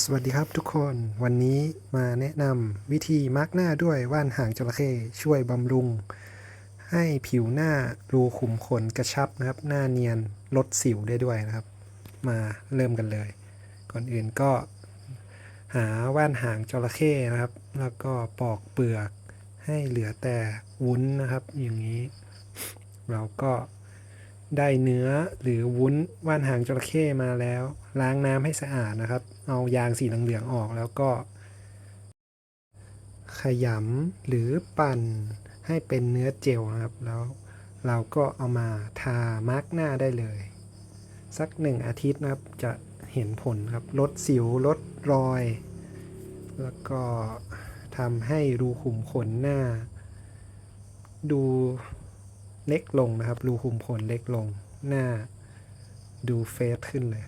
สวัสดีครับทุกคนวันนี้มาแนะนำวิธีมาร์กหน้าด้วยว่านหางจระเข้ช่วยบำรุง ให้ผิวหน้ารูขุมขนกระชับนะครับ หน้าเนียนลดสิวได้ด้วยนะครับ มาเริ่มกันเลย ก่อนอื่นก็หาว่านหางจระเข้นะครับ แล้วก็ปอกเปลือกให้เหลือแต่วุ้นนะครับ อย่างนี้ เราก็ ได้เนื้อหรือวุ้นว่านหางจระเข้มาแล้ว ล้างน้ำให้สะอาดนะครับ เอายางสีเหลืองๆออกแล้วก็ ขยำหรือปั่นให้เป็นเนื้อเจลนะครับ แล้วเราก็เอามาทามาร์กหน้าได้เลย สักหนึ่งอาทิตย์นะครับจะเห็นผลครับลดสิวลดรอย แล้วก็ทำให้รูขุมขนหน้า ดู เล็กลงนะครับ รูขุมขนเล็กลง หน้าดูเฟซขึ้นเลย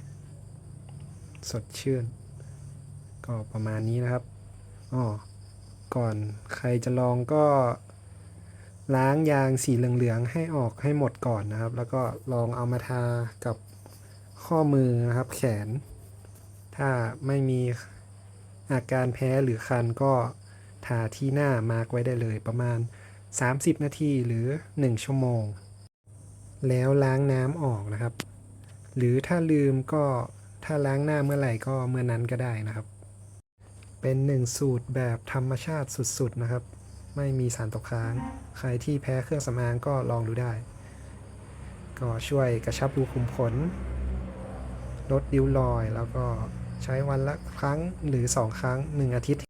สดชื่น ก็ประมาณนี้นะครับอ๋อก่อนใครจะลองก็ล้างยางสีเหลืองๆให้ออกให้หมดก่อนนะครับ แล้วก็ลองเอามาทากับข้อมือนะครับ แขน ถ้าไม่มีอาการแพ้หรือคันก็ทาที่หน้ามาร์กไว้ได้เลยประมาณ 30 นาทีหรือ 1 ชั่วโมง แล้วล้างน้ำออกนะครับ หรือถ้าลืมก็ถ้าล้างหน้าเมื่อไหร่ก็เมื่อนั้นก็ได้นะครับ เป็นหนึ่งสูตรแบบธรรมชาติสุดๆนะครับ ไม่มีสารตกค้าง ใครที่แพ้เครื่องสำอางก็ลองดูได้ ก็ช่วยกระชับรูขุมขน ลดริ้วรอยแล้วก็ใช้วันละครั้งหรือ 2 ครั้ง 1 อาทิตย์